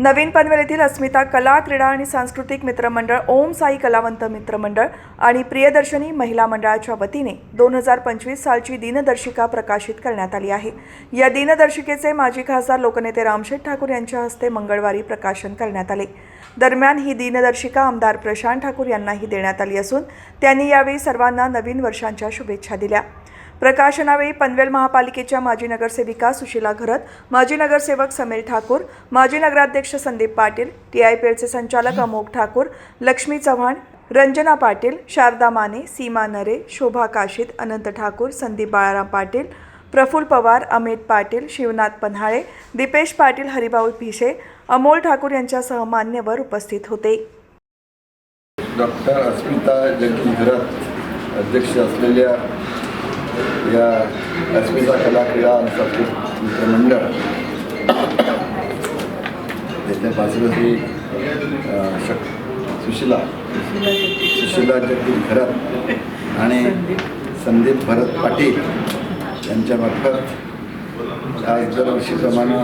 नवीन पनवेल येथील अस्मिता कला क्रीडा आणि सांस्कृतिक मित्रमंडळ ओम साई कलावंत मित्रमंडळ आणि प्रियदर्शनी महिला मंडळाच्या वतीने दोन हजार पंचवीस सालची दिनदर्शिका प्रकाशित करण्यात आली आहे. या दिनदर्शिकेचे माजी खासदार लोकनेते रामशेठ ठाकूर यांच्या हस्ते मंगळवारी प्रकाशन करण्यात आले. दरम्यान ही दिनदर्शिका आमदार प्रशांत ठाकूर यांनाही देण्यात आली असून त्यांनी यावेळी सर्वांना नवीन वर्षांच्या शुभेच्छा दिल्या. प्रकाशनावेळी पनवेल महापालिकेच्या माजी नगरसेविका सुशीला घरत माजी नगरसेवक समीर ठाकूर माजी नगराध्यक्ष Sandeep Patil T I P एलचे संचालक अमोक ठाकूर लक्ष्मी चव्हाण रंजना पाटील शारदा माने सीमा नरे शोभा काशीद अनंत ठाकूर संदीप बाळाराम पाटील प्रफुल पवार अमित पाटील शिवनाथ पन्हाळे दीपेश पाटील हरिभाऊ भिसे अमोल ठाकूर यांच्यासह मान्यवर उपस्थित होते. डॉक्टर अस्मिता जगदीश घरात अध्यक्ष असलेल्या या अस्मिता कला क्रीडा आणि सांस्कृतिक मित्रमंडळ बाजूला शक सुशिला सुशिला जगदीश घरात आणि संदीप भरत पाटील यांच्यामार्फत आज दरवर्षीप्रमाणे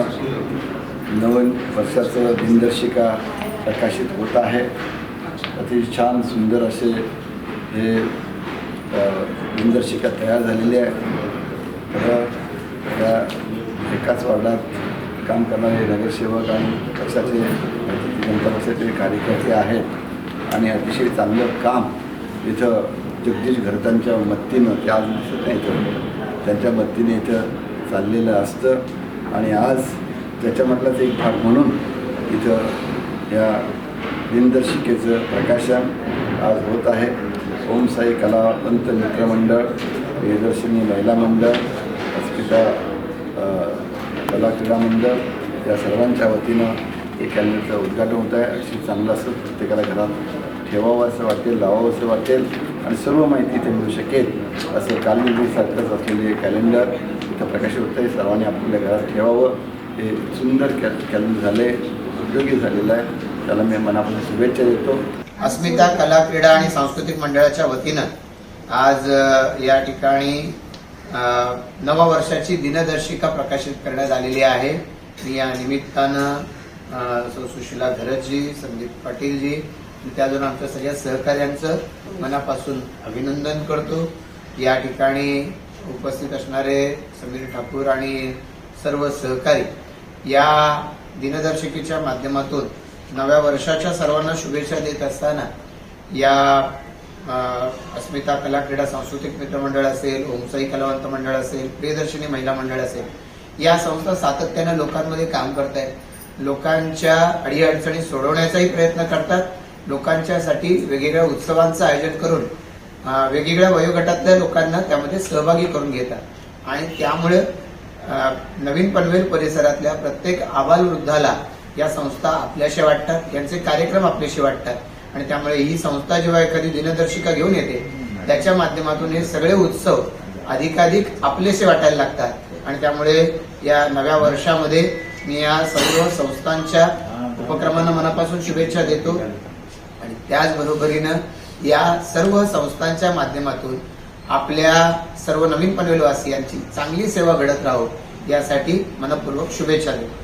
नवीन वर्षाचं दिनदर्शिका प्रकाशित होत आहे अतिशय छान सुंदर असे हे दिनदर्शिका तयार झालेली आहे. तर त्या एकाच वार्डात काम करणारे नगरसेवक आणि पक्षाचे जनता पक्षाचे कार्यकर्ते आहेत. आणि अतिशय चांगलं काम इथं जगदीश घरतांच्या मत्तीनं ते आज दिसत नाही इथं त्यांच्या मत्तीने इथं चाललेलं असतं. आणि आज त्याच्यामधलाच एक भाग म्हणून इथं या दिनदर्शिकेचं प्रकाशन आज होत आहे. ओम साई कलावंत मित्रमंडळ प्रियदर्शनी महिला मंडळ अस्मिता कला क्रीडा मंडळ या सर्वांच्या वतीनं हे कॅलेंडरचं उद्घाटन होत आहे. अशी चांगलं असं प्रत्येकाला घरात ठेवावं असं वाटेल लावावं असं वाटेल आणि सर्व माहिती इथे मिळू शकेल असं कालनिर्णयसारखंच असलेले कॅलेंडर इथं प्रकाशित होतं आहे. सर्वांनी आपल्या घरात ठेवावं. हे सुंदर कॅ कॅलेंडर झाले उपयोगी झालेलं आहे. त्याला मी मनापासून शुभेच्छा देतो. अस्मिता कला क्रीडा आणि सांस्कृतिक मंडळाच्या वतीनं आज या ठिकाणी नववर्षाची वर्षाची दिनदर्शिका प्रकाशित करण्यात आलेली आहे. मी या निमित्तानं अ, सौ सुशिला धरतजी संदीप पाटीलजी त्यातून त्याजून आमच्या सगळ्या सहकार्यांचं मनापासून अभिनंदन करतो. या ठिकाणी उपस्थित असणारे समीर ठाकूर आणि सर्व सहकारी या दिनदर्शिकेच्या माध्यमातून नव्या वर्षाच्या सर्वांना शुभेच्छा देत असताना या अस्मिता कला क्रीडा सांस्कृतिक मित्र मंडळ असेल ओमसाई कलावंत मंडळ असेल प्रियदर्शनी महिला मंडळ असेल या संस्था सातत्यानं लोकांमध्ये काम करत आहेत लोकांच्या अडीअडचणी सोडवण्याचाही प्रयत्न करतात. लोकांच्यासाठी वेगवेगळ्या उत्सवांचं आयोजन करून वेगवेगळ्या वयोगटातल्या लोकांना त्यामध्ये सहभागी करून घेतात. आणि त्यामुळे नवीन पनवेल परिसरातल्या प्रत्येक आबालवृद्धाला या संस्था आपल्याशी वाटतात यांचे कार्यक्रम आपल्याशी वाटतात. आणि त्यामुळे ही संस्था जेव्हा एखादी दिनदर्शिका घेऊन येते त्याच्या माध्यमातून हे सगळे उत्सव अधिकाधिक आपलेसे वाटायला लागतात. आणि त्यामुळे या नव्या वर्षामध्ये मी या सर्व संस्थांच्या उपक्रमांना मनापासून शुभेच्छा देतो. आणि त्याचबरोबरीनं या सर्व संस्थांच्या माध्यमातून आपल्या सर्व नवीन पनवेलवासियांची चांगली सेवा घडत राहो यासाठी मनपूर्वक शुभेच्छा देतो.